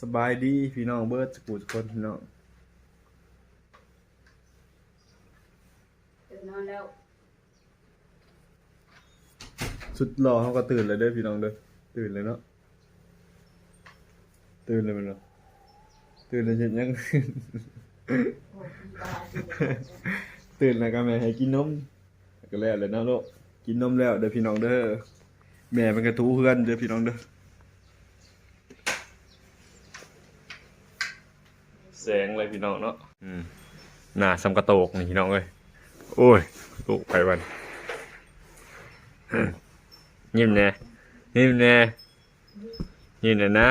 สบายดีพี่น้องเบิร์ดสกูทุกคนพี่น้องตื่นนอนแล้วสุดหล่อเขาก็ตื่นเลยเด้อพี่น้องเด้อตื่นเลยเนาะตื่นเลยแมันเนาะตื่นเลยเห็นยัง โอ้ยบ้าสิตื่นแล้วก็แม่ให้กินนมก็แล้วเลยเนาะลูกกินนมแล้วเด้อพี่น้องเด้อแม่มันก็ทูเพื่อนเด้อพี่น้องเด้อ สงเลยพี่น้องเนาะอืมหน้าสำกระโตกนี่พี่น้องเอ้ยโอ้ยลูกไปวันอืมยิ้มแน่ยิ้มแน่ยิ้มแน่นะ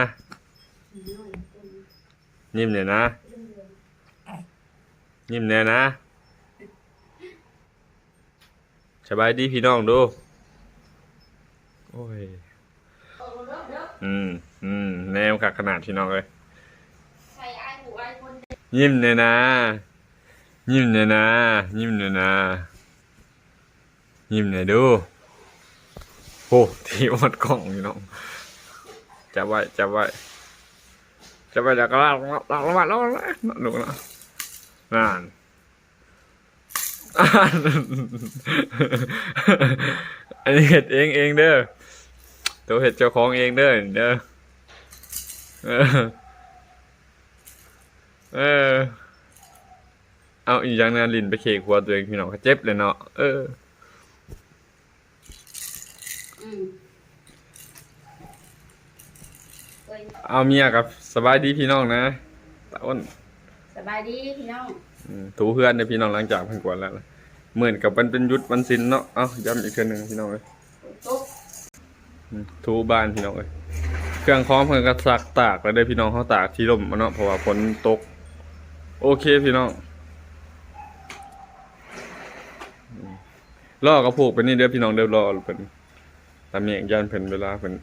ยิ้มแน่นะยิ้มแน่นะสบายดีพี่น้องดูโอ้ยโอ้ยเด้อเด้ออืม อืม แนวขักขนาดพี่น้องเลย ใครอายหูอา ยิ้มเนี่ยนะ ยิ้มเนี่ยนะ ยิ้มเนี่ยนะ ยิ้มเนี่ยดูโอ้ที่วัดกล้องพี่น้องจับไว้จับไว้จับไว้แล้วก็ลากลากลาลงมาลงมาหนูนะนั่นอ่านอันนี้เห็ดเองเองเด้อตัวเห็ดเจ้าของเองเด้อเด้อ เออเออ เอาอีกอย่างหนึงลินไปเคกหัวตัวเองพี่น้องก็เจ็บเลยเนาะเอออืมเอ้ยเอาเมียกับสบายดีพี่น้องนะตาอ้นสบายดีพี่น้องอืมถูเพื่อนในพี่น้องหลังจากเพิ่นกวนแล้วนะเหมือนกับมันเป็นยุทธวันศิลเนาะเอาย้ำอีกเทื่อหนึงพี่น้องเลยตุ๊กอืมถูบ้านพี่น้องเลยเครื่องคล้องเพิ่นก็ซักตากแล้วได้อพี่น้องเขาตากที่ร่มมาเนาะเพราะว่าฝนตก โอเคพี่น้องอืมล่อกับผูกไปนี่เด้อพี่น้องเด้อรอเพิ่นตามเมียงยันเพิ่นเวลาเพิ่น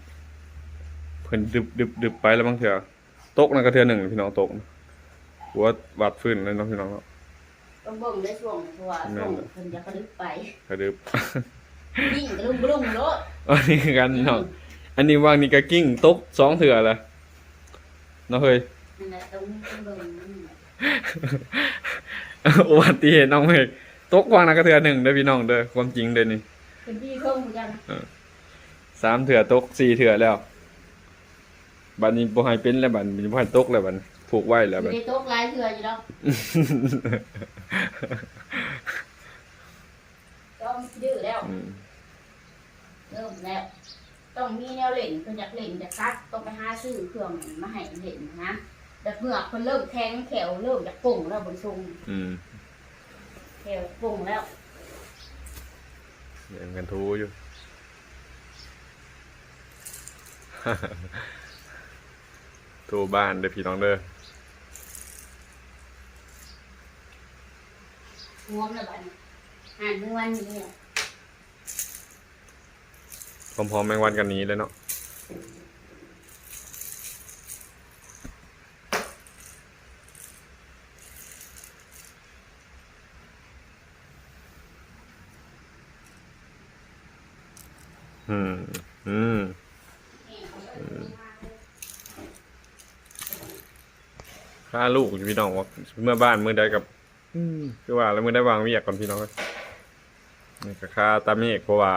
เพิ่นดึบดึบดึบไปแล้วบางเทื่อตกนั่นก็เทื่อหนึ่งพี่น้องตกหัวบาดฟื้นเลยเนาะพี่น้องเนาะต้องเบิ่งได้ช่วงเพราะว่าช่วงเพิ่นจะกระดึบไปกระดึบยิ่งกระลุมกระลุมโลดอันนี้คือกันพี่น้องอันนี้วางนี่ก็กิ้งตกสองเถื่อละเนาะเฮ้ยนั่นแหละต้องต้องเบิ่งนั่นแหละ อุบัติเหตุน้องเมฆตกวางนักเถื่อหนึ่งเด้อพี่น้องเด้อความจริงเด้อนี่เป็นพี่เพิ่มเหมือนกันสามเถื่อตกสี่เถื่อแล้วบัดนี้บ่ให้เป็นแล้วบัดนี้บ่ให้ตกแล้วบัดนี้ผูกไว้แล้วอยู่บัดในโต๊ะหลายเทื่ออยู่แล้วต้องดื้อแล้วอืมเริ่มแล้วต้องมีแนวเล่นเพิ่นอยากเล่นอยากคัดต้องไปหาซื้อเครื่องมาให้เล่นนะ แต่เมื่อคนเริ่มแข็งแขวเริ่มจากปุ่งแล้วบนทรงอืมแขวปุ่งแล้วเรียนกันทูอยู่ ทูบ้านเด้อพี่น้องเด้องวมแล้วบัดนี้อ่านเมื่อวันนี้เนี่ย พร้อมๆแมงวันกันนี้เลยเนาะ อืม อืมค่าลูกพี่น้องว่าเมื่อบ้านเมื่อใดกับคือว่าแล้วเมื่อได้วางเวียกก่อนพี่น้องนี่ก็ค่าตาเมฆเพราะว่า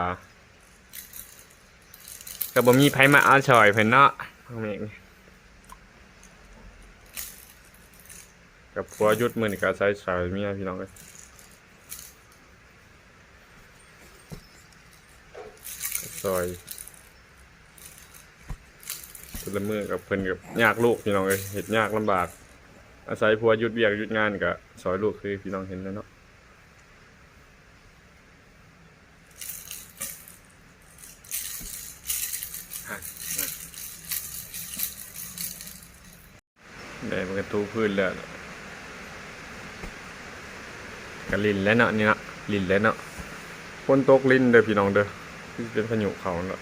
ก็บ่มีไผมาเอาชอยเพิ่นเนาะตาเมฆนี่กับพัวยุดมือนี่ก็ใช้ชอยเมียพี่น้องเลย อยคนละมือกับเพิ่นกับยากลูกพี่น้องเลยเห็ดยากลำบาก อาศัยพัวหยุดเวียกหยุดงานก็ซอยลูกคือพี่น้องเห็นแล้วเนาะได้มันก็ทูพื้นแล้วก็ลินแล้วเนาะนี่เนาะลินแล้วเนาะฝนตกลินเด้อพี่น้องเด้อ ที่เป็นพยุเขาเนาะ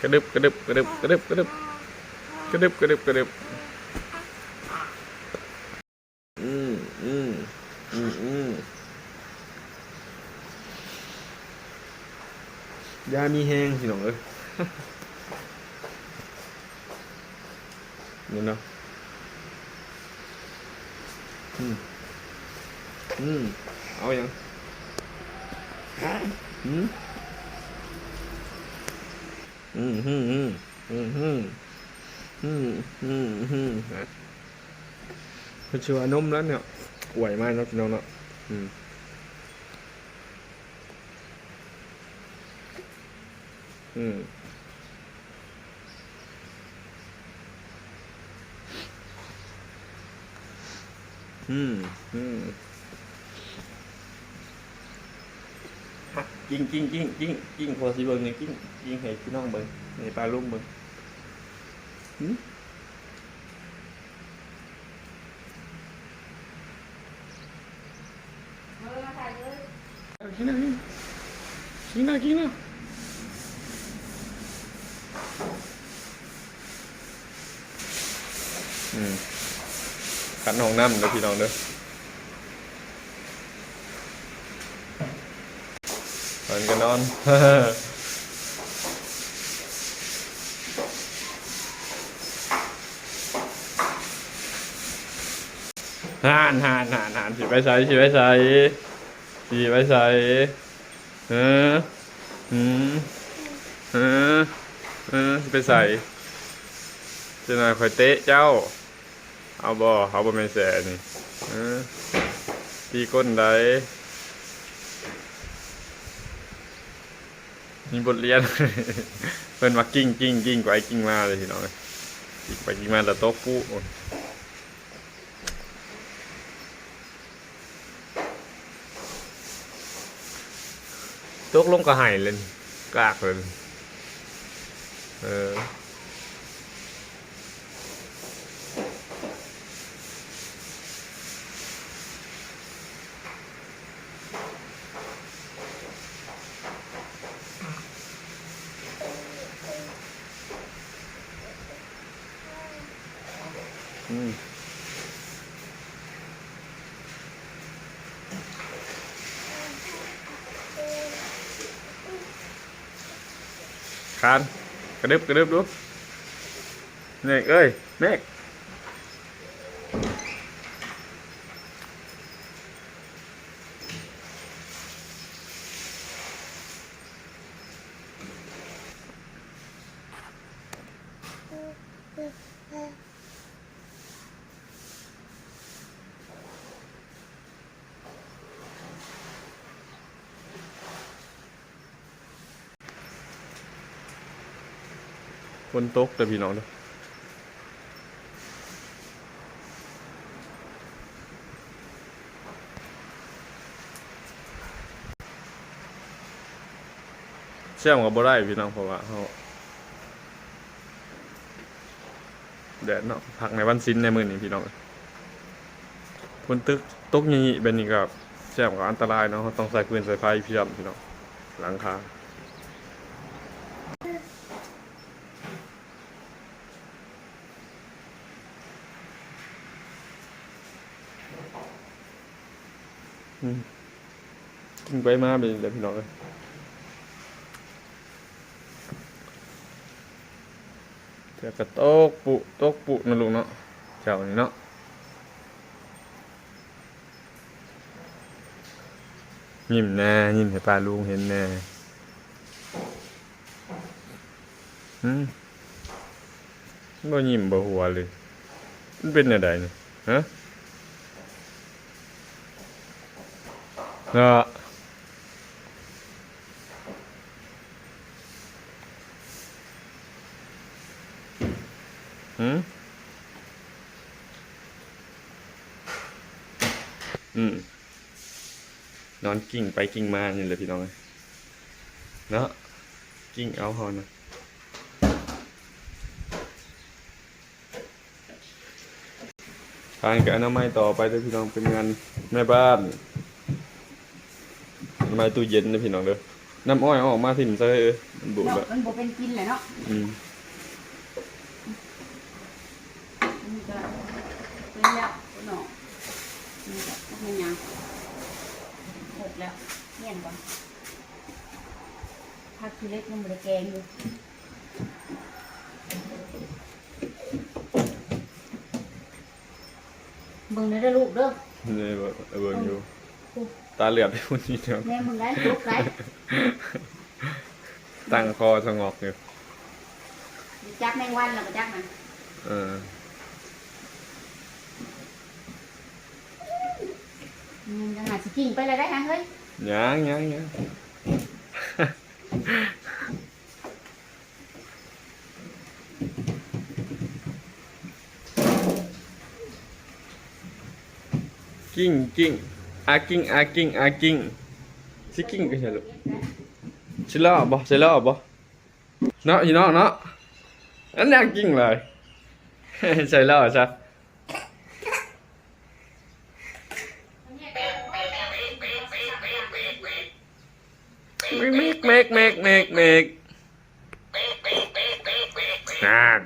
กระดึบกระดึบกระดึบกระดึบกระดึบกระดึบกระดึบกระดึบอืมอืมอืมอืมยามีแห้งพี่น้องเอ้ยนี่เนาะอืม Ừ. Ôi vậy. Ừ. Ừ ừ ừ. Ừ ừ. Ừ ừ ừ. Nó chưa nôm lắm nè. Quẩy mai nó nó nó. Ừ. Ừ. Hmm. Hmm. กิ้งกิ้งกิ้งกิ้งกิ้งพอสิเบิ่งนี่กิ้งกิ้งให้พี่น้องเบิ่งให้ปลาลุงเบิ่งหืมเออมาถ่ายเลยกินนะกินนะกินนะอืมขันห้องน้ำเด้อพี่น้องเด้อ อนกันอนห่านห่านห่านห่านสิไปใส่สิไปใส่สิไปใส่เอออืมเออเออสิไปใส่เจะหน่อยคอยเตะเจ้า เอาบ่เอาบ่แม่นแสนี่เออตีก้นได้ มีบทเรียน เพิ่นมากิ้งกิ้งกิ้งกว่าไอ้กิ้งมาเลยพี่น้องเอ้ยกิ้งไปกิ้งมาแต่โต๊ะปุ๊ตกลงก็หายเลยกากเลยเออ คานกระดึบกระดึบดูเมฆเอ้ยเมฆ ฝนตกแต่พี่น้องเด้อแช่มกับบ่ได้พี่น้องเพราะว่าเขาแดดเนาะพักในวันสิ้นในมือนี้พี่น้องฝนตึกตกงนี้เป็นนี่ก็แช่มกับอันตรายเนาะต้องใส่ปืนใส่ไฟพี่น้องพี่น้องหลังคา กินไปมาเป็นเลยพี่น้องเลยเดี๋ยวก็ตกปุตกปุนะลุงเนาะเจ้านี่เนาะยิ้มแน่ยิ้มให้ป้าลุงเห็นแน่อืมบ่ยิ้มบ่หัวเลย มันเป็นอะไรนี่ฮะ เนาะหืมอืมนอนกิ่งไปกิ่งมานี่เลยพี่น้องเนาะกิ่งเอาเฮานะทานกับอนามัยต่อไปเด้อพี่น้องเป็นงานแม่บ้าน มาตู้เย็นนะพี่น้องเด้อน้ำอ้อยเอาออกมาทิ่มซะเอ้ยมันบุบเนาะแล้วมันบ่เป็นกินเลยเนาะอืมนี่ก็เป็นแล้วเนาะนี่ก็เป็นยังหกแล้วเลี่ยนก่อนผักขี้เล็กมันบ่ได้แกงอยู่เบิ่งได้อลูกเด้อนี่เบิ่งเบิ่งอยู่ ตาเหลือบไปคนนี้เดียวแม่มึงได้ลูกได้ตั้งคอสงอกอยู่จักแมงวันแล้วก็จักมันเอออืมจังหาสิกินไปเลยได้ฮะเฮ้ยยังยังยังกิ้งกิ้ง อากิงอากิงอากิงสิกิงก็ใช่ลูกสิล่อบ่สิล่อบ่เนาะอีเนาะเนาะอันนี้กิ้งเลยใส่ล่อซะเมกเมกเมกเมกเมกเมกนั่น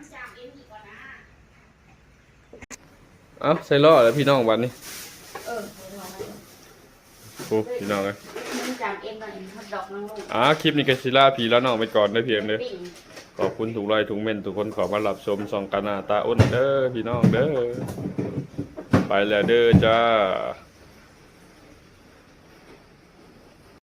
เอ้าใส่ล่อแล้วพี่น้องวันนี้ โอ้พี่น้องเลยมึงจำเอ็มก่อนฮอตดอกน้องลูกอ่าคลิปนี้ก็สิลาพี่แล้วน้องไปก่อนได้อเพียงเด้อปิ้ง ขอบคุณทุกไลค์ทุกเม่นทุกคนเขอมารับชมส่องกานาตาอ้นเด้อพี่น้องเด้อไปแล้วเด้อจ้า